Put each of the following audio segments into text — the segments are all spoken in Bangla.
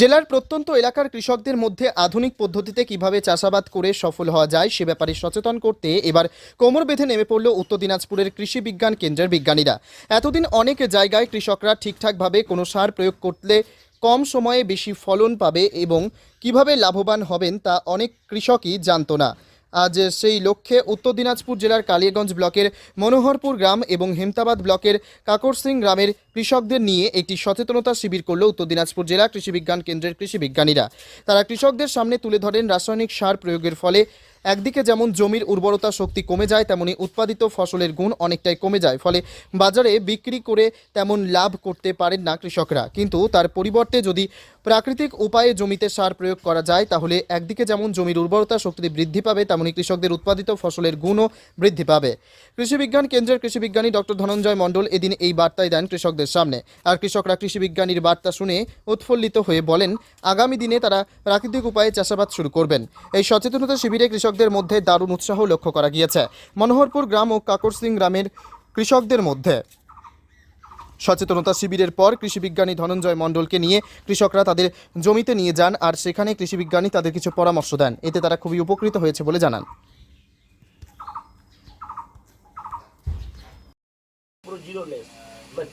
জেলার প্রত্যন্ত এলাকার কৃষকদের মধ্যে আধুনিক পদ্ধতিতে কীভাবে চাষাবাদ করে সফল হওয়া যায় সে ব্যাপারে সচেতন করতে এবার কোমর বেঁধে নেমে পড়ল উত্তর দিনাজপুরের কৃষি বিজ্ঞান কেন্দ্রের বিজ্ঞানীরা। এতদিন অনেক জায়গায় কৃষকরা ঠিকঠাকভাবে কোনো সার প্রয়োগ করলে কম সময়ে বেশি ফলন পাবে এবং কীভাবে লাভবান হবেন তা অনেক কৃষকই জানত না। আজ সেই লক্ষ্যে উত্তর দিনাজপুর জেলার কালিয়াগঞ্জ ব্লকের মনোহরপুর গ্রাম এবং হেমতাবাদ ব্লকের কাকরসিং গ্রামের কৃষকদের নিয়ে একটি সচেতনতা শিবির করল উত্তর দিনাজপুর জেলা কৃষি বিজ্ঞান কেন্দ্রের কৃষি বিজ্ঞানীরা। তারা কৃষকদের সামনে তুলে ধরেন রাসায়নিক সার প্রয়োগের ফলে একদিকে যেমন জমির উর্বরতা শক্তি কমে যায়, তেমনি উৎপাদিত ফসলের গুণ অনেকটাই কমে যায়। ফলে বাজারে বিক্রি করে তেমন লাভ করতে পারেন না কৃষকরা। কিন্তু তার পরিবর্তে যদি প্রাকৃতিক উপায়ে জমিতে সার প্রয়োগ করা যায়, তাহলে একদিকে যেমন জমির উর্বরতা শক্তি বৃদ্ধি পাবে, তেমনি কৃষকদের উৎপাদিত ফসলের গুণও বৃদ্ধি পাবে। কৃষি বিজ্ঞান কেন্দ্রের কৃষিবিজ্ঞানী ডক্টর ধনঞ্জয় মণ্ডল এদিন এই বার্তায় দেন কৃষকদের সামনে। আর কৃষকরা কৃষিবিজ্ঞানীর বার্তা শুনে উৎফুল্লিত হয়ে বলেন, আগামী দিনে তারা প্রাকৃতিক উপায়ে চাষাবাদ শুরু করবেন। এই সচেতনতা শিবিরে কৃষকদের মধ্যে দারুণ উৎসাহ লক্ষ্য করা গিয়েছে। মনোহরপুর গ্রাম ও কাকরসিং গ্রামের কৃষকদের মধ্যে। সচেতনতা শিবিরের পর কৃষিবিজ্ঞানী ধনঞ্জয় মণ্ডলকে নিয়ে কৃষকরা তাদের জমিতে নিয়ে যান আর সেখানে কৃষিবিজ্ঞানী তাদের কিছু পরামর্শ দেন। এতে তারা খুবই উপকৃত হয়েছে বলে জানান।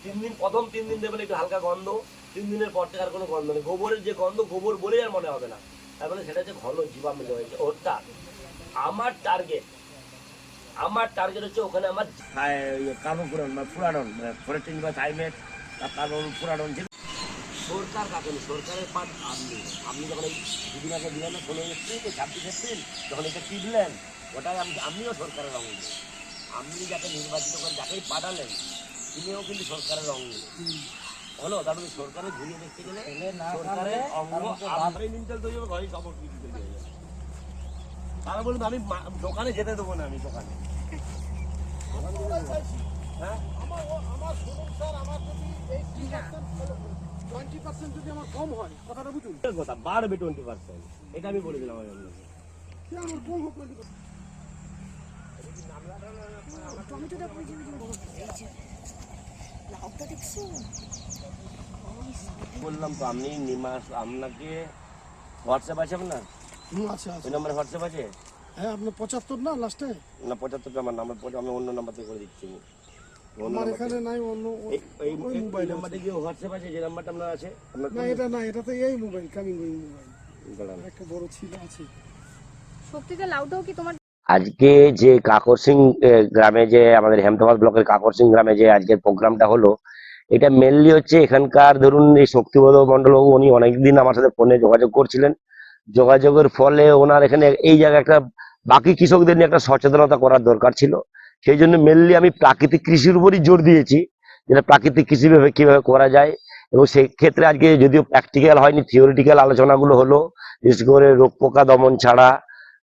তিন দিন, প্রথম তিন দিন দেবেন একটু হালকা গন্ধ, তিন দিনের পর থেকে আর কোনো গন্ধ নেই। গোবরের যে গন্ধ, গোবর বলেই আর মনে হবে না। তার মানে সেটা হচ্ছে ঘন জীবাণু হয়েছে ওটা আমার টার্গেট আমার টার্গেট হচ্ছে ওখানে আমার কার্বন পুরান মানে পুরাডন ফোরেটিন বা থাইমেট কার্বন সরকার কাকে সরকারের পাট আপনি। আপনি যখন এই দুদিন আগে দিলেন ষোলো এপ্রিল ছাব্বিশ এপ্রিল যখন এটা টিপলেন ওটাই আমি আমিও সরকারের অঙ্গ আপনি যাকে নির্বাচিত করে যাকেই পাঠালেন তিনিও কিন্তু সরকারের অঙ্গ হলো তারপরে সরকারের ঘুরিয়ে দেখতে গেলে সরকারের অঙ্গ তৈরি সব কিছু তৈরি হয়ে বলুন আমি মা- দোকানে যেতে দেবো না আমি দোকানে। হ্যাঁ? টোয়েন্টি পার্সেন্ট যদি আমার কম হয় কথাটা বুঝুন। কথা বাড়বে টোয়েন্টি পার্সেন্ট এটা আমি বলে দিলাম আমি আমার কম হোক টোয়েন্টি বললাম তো আপনি নিমাস আপনাকে হোয়াটসঅ্যাপ আছে আপনার? হুম আচ্ছা ওই নাম্বারে হোয়াটসঅ্যাপ আছে? হ্যাঁ আপনার পঁচাত্তর না লাস্টে না পঁচাত্তরটা আমার নাম্বার পরে আমি অন্য নাম্বার থেকে করে দিচ্ছি। অন্য আমার এখানে নাই অন্য এই- এই ওই এই মোবাইল নাম্বারটা যে হোয়াটসঅ্যাপ আছে? যে নাম্বারটা আপনার আছে না এটা না এটা তো এই মোবাইল কামিং ওই মোবাইল একটা বড় ছিল আছে। সত্যিটা লাউটাও কি তোমার আজকে যে কাকর সিং গ্রামে যে আমাদের হেমতাবাদ ব্লকের কাকর সিং গ্রামে যে আজকের প্রোগ্রামটা হলো এটা মেনলি হচ্ছে এখানকার ধরুন এই শক্তিবোধ মন্ডলবাবু উনি অনেকদিন আমার সাথে ফোনে যোগাযোগ করছিলেন। যোগাযোগের ফলে ওনার এখানে এই জায়গায় একটা বাকি কৃষকদের নিয়ে একটা সচেতনতা করার দরকার ছিল। সেই জন্য মেনলি আমি প্রাকৃতিক কৃষির উপরই জোর দিয়েছি যেটা প্রাকৃতিক কৃষি ভাবে কীভাবে করা যায়। এবং সেই ক্ষেত্রে আজকে যদিও প্র্যাকটিক্যাল হয়নি থিওরিটিক্যাল আলোচনাগুলো হলো, বিশেষ করে রোগ পোকা দমন ছাড়া,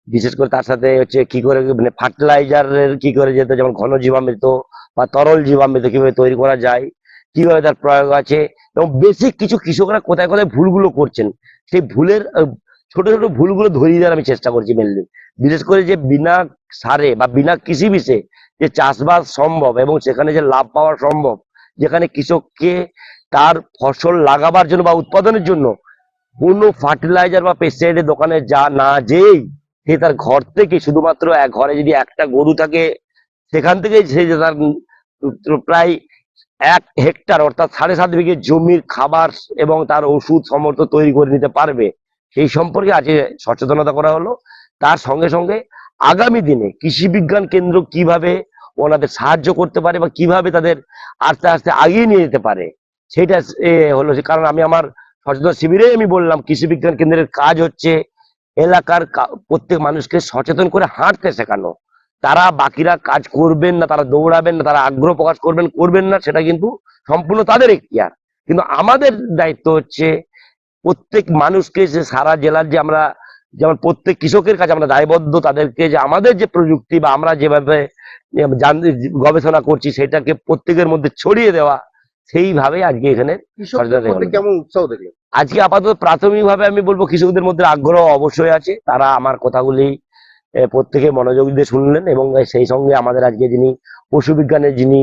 বিশেষ করে তার সাথে হচ্ছে কি করে মানে ফার্টিলাইজারের কি করে যেত, যেমন ঘন জীবামৃত বা তরল জীবামৃত কীভাবে তৈরি করা যায়, কীভাবে তার প্রয়োগ আছে, এবং বেসিক কিছু কৃষকরা কোথায় কোথায় ভুলগুলো করছেন, সেই ভুলের ছোট ছোট ভুলগুলো ধরিয়ে দেওয়ার আমি চেষ্টা করছি মেনলি বিশেষ করে যে বিনা সারে বা বিনা কৃষি বিষে যে চাষবাস সম্ভব এবং সেখানে যে লাভ পাওয়া সম্ভব, যেখানে কৃষককে তার ফসল লাগাবার জন্য বা উৎপাদনের জন্য কোনো ফার্টিলাইজার বা পেস্টিসাইডের দোকানে যা না যেই সে তার ঘর থেকে শুধুমাত্র এক ঘরে যদি একটা গরু থাকে, সেখান থেকে সে তার প্রায় এক হেক্টর অর্থাৎ সাড়ে সাত বিঘে জমির খাবার এবং তার ওষুধ সমর্থ তৈরি করে নিতে পারবে। সেই সম্পর্কে আজকে সচেতনতা করা হলো। তার সঙ্গে সঙ্গে আগামী দিনে কৃষি বিজ্ঞান কেন্দ্র কীভাবে ওনাদের সাহায্য করতে পারে বা কীভাবে তাদের আস্তে আস্তে আগিয়ে নিয়ে যেতে পারে, সেটা হলো কারণ আমি আমার সচেতন শিবিরে আমি বললাম, কৃষি বিজ্ঞান কেন্দ্রের কাজ হচ্ছে এলাকার প্রত্যেক মানুষকে সচেতন করে হাঁটতে শেখানো। তারা বাকিরা কাজ করবেন না, তারা দৌড়াবেন না, তারা আগ্রহ প্রকাশ করবেন করবেন না, সেটা কিন্তু সম্পূর্ণ তাদের এখতিয়ার। কিন্তু আমাদের দায়িত্ব হচ্ছে প্রত্যেক মানুষকে যে সারা জেলার যে আমরা যেমন প্রত্যেক কৃষকের কাছে আমরা দায়বদ্ধ তাদেরকে যে আমাদের যে প্রযুক্তি বা আমরা যেভাবে গবেষণা করছি সেটাকে প্রত্যেকের মধ্যে ছড়িয়ে দেওয়া সেইভাবে আজকে এখানে কেমন উৎসাহ দেখলেন? আজকে আপাতত প্রাথমিকভাবে আমি বলব কৃষকদের মধ্যে আগ্রহ অবশ্যই আছে তারা আমার কথাগুলি প্রত্যেকে মনোযোগ দিয়ে শুনলেন এবং সেই সঙ্গে আমাদের আজকে যিনি পশু বিজ্ঞানের যিনি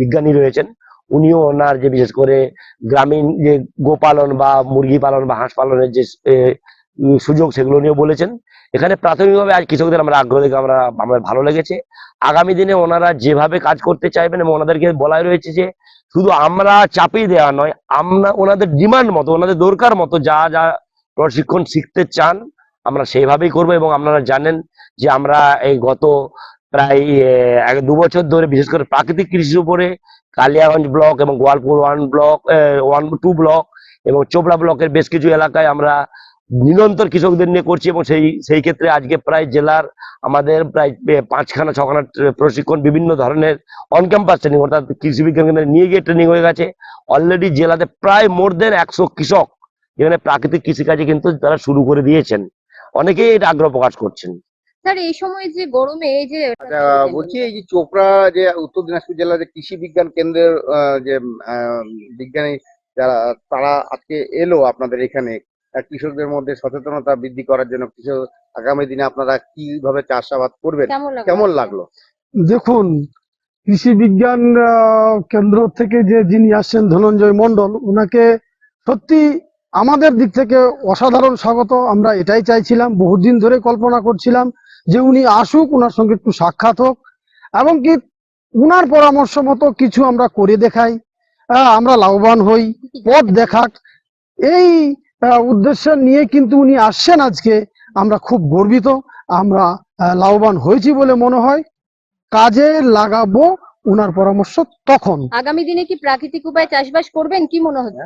বিজ্ঞানী রয়েছেন উনিও ওনার যে বিশেষ করে গ্রামীণ যে গোপালন বা মুরগি পালন বা হাঁস পালনের যে সুযোগ সেগুলো নিয়েও বলেছেন। এখানে প্রাথমিকভাবে আজ কৃষকদের আমরা আগ্রহ দেখে আমরা, আমার ভালো লেগেছে। আগামী দিনে ওনারা যেভাবে কাজ করতে চাইবেন এবং ওনাদেরকে বলাই রয়েছে যে, শুধু আমরা চাপিয়ে দেওয়া নয়, আমরা ওনাদের ডিমান্ড মতো, ওনাদের দরকার মতো যা যা প্রশিক্ষণ শিখতে চান, আমরা সেইভাবেই করব এবং আপনারা জানেন যে আমরা এই গত প্রায় এক, দু বছর ধরে বিশেষ করে প্রাকৃতিক কৃষির উপরে কালিয়াগঞ্জ ব্লক এবং Goalpur one block one two block এবং চোপড়া ব্লকের বেশ কিছু এলাকায় আমরা নিরন্তর কৃষকদের নিয়ে করছি এবং সেই সেই ক্ষেত্রে আজকে প্রায় জেলার আমাদের প্রায় পাঁচখানা, ছখানা প্রশিক্ষণ বিভিন্ন ধরনের অন ক্যাম্পাস ট্রেনিং অর্থাৎ কৃষি বিজ্ঞান কেন্দ্রে নিয়ে গিয়ে ট্রেনিং হয়ে গেছে। অলরেডি জেলাতে প্রায় মোর দেন একশো কৃষক এখানে প্রাকৃতিক কৃষিকাজে কিন্তু তারা শুরু করে দিয়েছেন। অনেকেই এটা আগ্রহ প্রকাশ করছেন। স্যার এই সময় যে গরমে এই যে আচ্ছা, বলছি এই যে চোপড়া যে উত্তর দিনাজপুর জেলার যে কৃষি বিজ্ঞান কেন্দ্রের আহ, যে আহ, বিজ্ঞানী যারা তারা আজকে এলো আপনাদের এখানে কৃষকদের মধ্যে সচেতনতা বৃদ্ধি করার জন্য কৃষক আগামী দিনে আপনারা কীভাবে চাষাবাদ করবেন? কেমন লাগল? দেখুন কৃষি বিজ্ঞান আহ, কেন্দ্র থেকে যে যিনি আসছেন ধনঞ্জয় মন্ডল ওনাকে সত্যি আমাদের দিক থেকে অসাধারণ স্বাগত। আমরা এটাই চাইছিলাম বহুদিন ধরে কল্পনা করছিলাম যে উনি আসুক ওনার সঙ্গে একটু সাক্ষাৎ হোক এমনকি উনার পরামর্শ মতো কিছু আমরা করে দেখাই আমরা লাভবান হই, পথ দেখাক। এই উদ্দেশ্য নিয়ে কিন্তু উনি আসছেন আজকে। আমরা খুব গর্বিত, আমরা লাভবান হয়েছি বলে মনে হয়। কাজে লাগাবো উনার পরামর্শ তখন। আগামী দিনে কি প্রাকৃতিক উপায়ে চাষবাস করবেন? কি মনে হচ্ছে